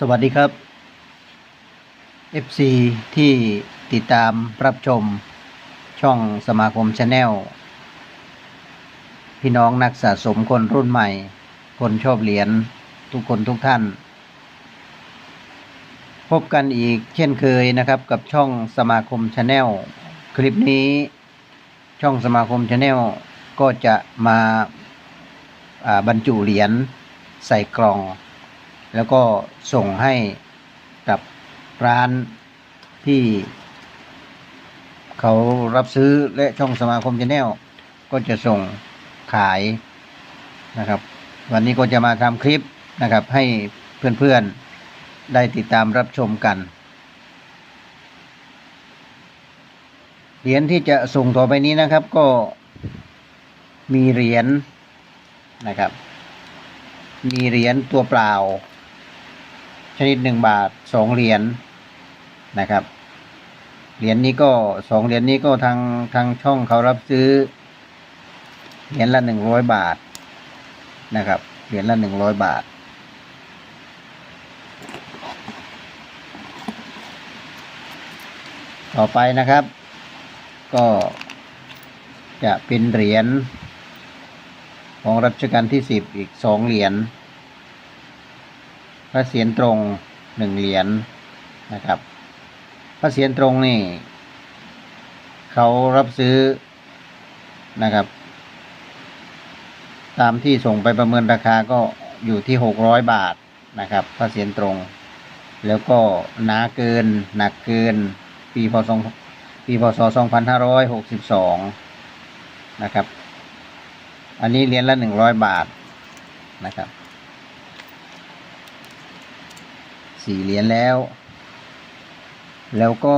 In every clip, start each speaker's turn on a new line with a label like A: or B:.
A: สวัสดีครับ FC ที่ติดตามรับชมช่องสมาคมชาแนลพี่น้องนักสะสมคนรุ่นใหม่ คนชอบเหรียญทุกคนทุกท่าน พบกันอีกเช่นเคยนะครับกับช่องสมาคมชาแนลคลิปนี้ช่องสมาคมชาแนลก็จะมาาบรรจุเหรียญใส่กล่อง แล้วก็ส่งให้กับร้านที่เขารับซื้อและช่องสมาคมชาแนลก็จะส่งขายนะครับ วันนี้ก็จะมาทำคลิปนะครับ ให้เพื่อนๆได้ติดตามรับชมกันเหรียญที่จะส่งต่อไปนี้นะครับก็มีเหรียญนะครับ มีเหรียญตัวเปล่า ชนิดหนึ่งบาทสองเหรียญนะครับ เหรียญนี้ก็สองเหรียญนี้ก็ทางทางช่องเขารับซื้อ เหรียญละหนึ่งร้อยบาทนะครับ เหรียญละหนึ่งร้อยบาท ต่อไปนะครับ ก็จะเป็นเหรียญของรัชกาลที่สิบอีกสองเหรียญ ระเศียรตรงหนึ่งเหรียญนะครับ พระเศียรตรงนี่เขารับซื้อนะครับ ตามที่ส่งไปประเมินราคาก็อยู่ที่หกร้อยบาทนะครับ พระเศียรตรง แล้วก็หนาเกินหนักเกิน ปีพศปีพศสองพันห้าร้อยหกสิบสองนะครับ อันนี้เหรียญละหนึ่งร้อยบาทนะครับ สี่เหรียญแล้ว แล้วก็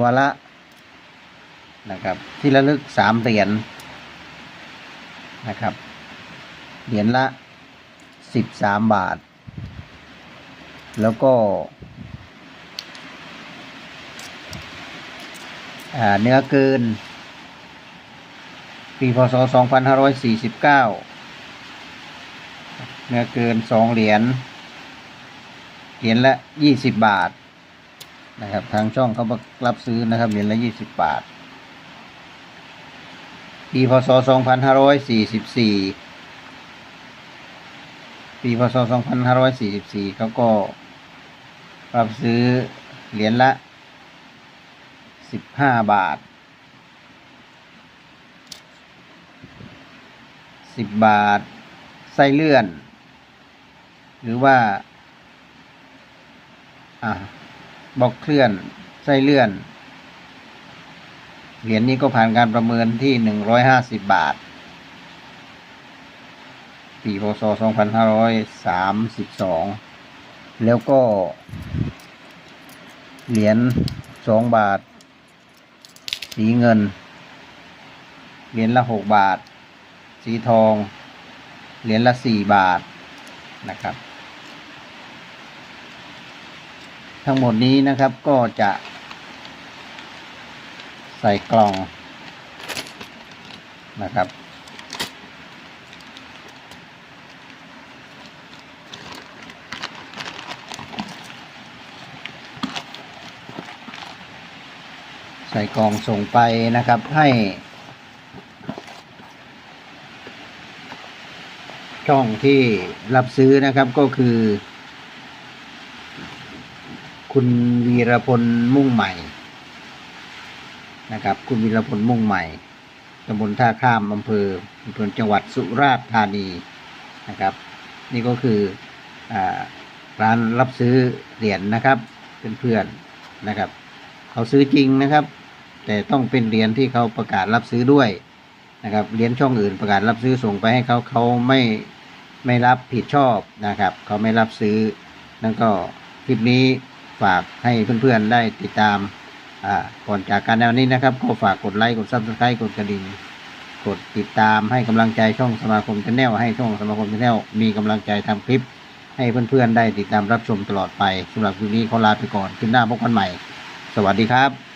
A: วาระนะครับ ที่ระลึกสามเหรียญนะครับ เหรียญละสิบสามบาท แล้วก็เนื้อเกิน ปีพศสองพันห้าร้อยสี่สิบเก้าเนื้อเกินสองเหรียญ เหรียญละยี่สิบบาทนะครับทางช่องเขารับซื้อนะครับเหรียญละยี่สิบบาท ปีพศสองพันห้าร้อยสี่สิบสี่ปีพศสองพันห้าร้อยสี่สิบสี่เขาก็รับซื้อเหรียญละสิบห้าบาทสิบบาท ไส้เลื่อน หรือว่า อะบล็อกเคลื่อนไส้เลื่อน เหรียญนี้ก็ผ่านการประเมินที่หนึ่งร้อยห้าสิบบาท ปีพศสองพันห้าร้อยสามสิบสองแล้วก็ เหรียญสองบาท สีเงิน เหรียญละหกบาท สีทอง เหรียญละสี่บาทนะครับ ทั้งหมดนี้นะครับก็จะใส่กล่องนะครับ ใส่กล่องส่งไปนะครับให้ช่องที่รับซื้อนะครับก็คือ คุณวีรพลมุ่งใหม่นะครับ คุณวีรพลมุ่งใหม่ตำบลท่าข้ามอำเภออำเภอจังหวัดสุราษฎร์ธานีนะครับ นี่ก็คืออร้านรับซื้อเหรียญนะครับเพื่อนๆนะครับ เขาซื้อจริงนะครับ แต่ต้องเป็นเหรียญที่เขาประกาศรับซื้อด้วยนะครับเหรียญช่องอื่นประกาศรับซื้อส่งไปให้เขาเขาไม่ไม่รับผิดชอบนะครับ เขาไม่รับซื้อนั่นก็คลิปนี้ ฝากให้เพื่อนๆได้ติดตามก่อนจากการแนวนี้นะครับ ก็ฝากกดไลค์กดซับสไครต์กดกระดิ่งกดติดตามให้กำลังใจช่องสมาคมชาแนลให้ช่องสมาคมชาแนลมีกำลังใจทำคลิป ให้เพื่อนๆได้ติดตามรับชมตลอดไปสำหรับคลิปนี้ขอลาไปก่อนคลิปหน้าพบกันใหม่ สวัสดีครับ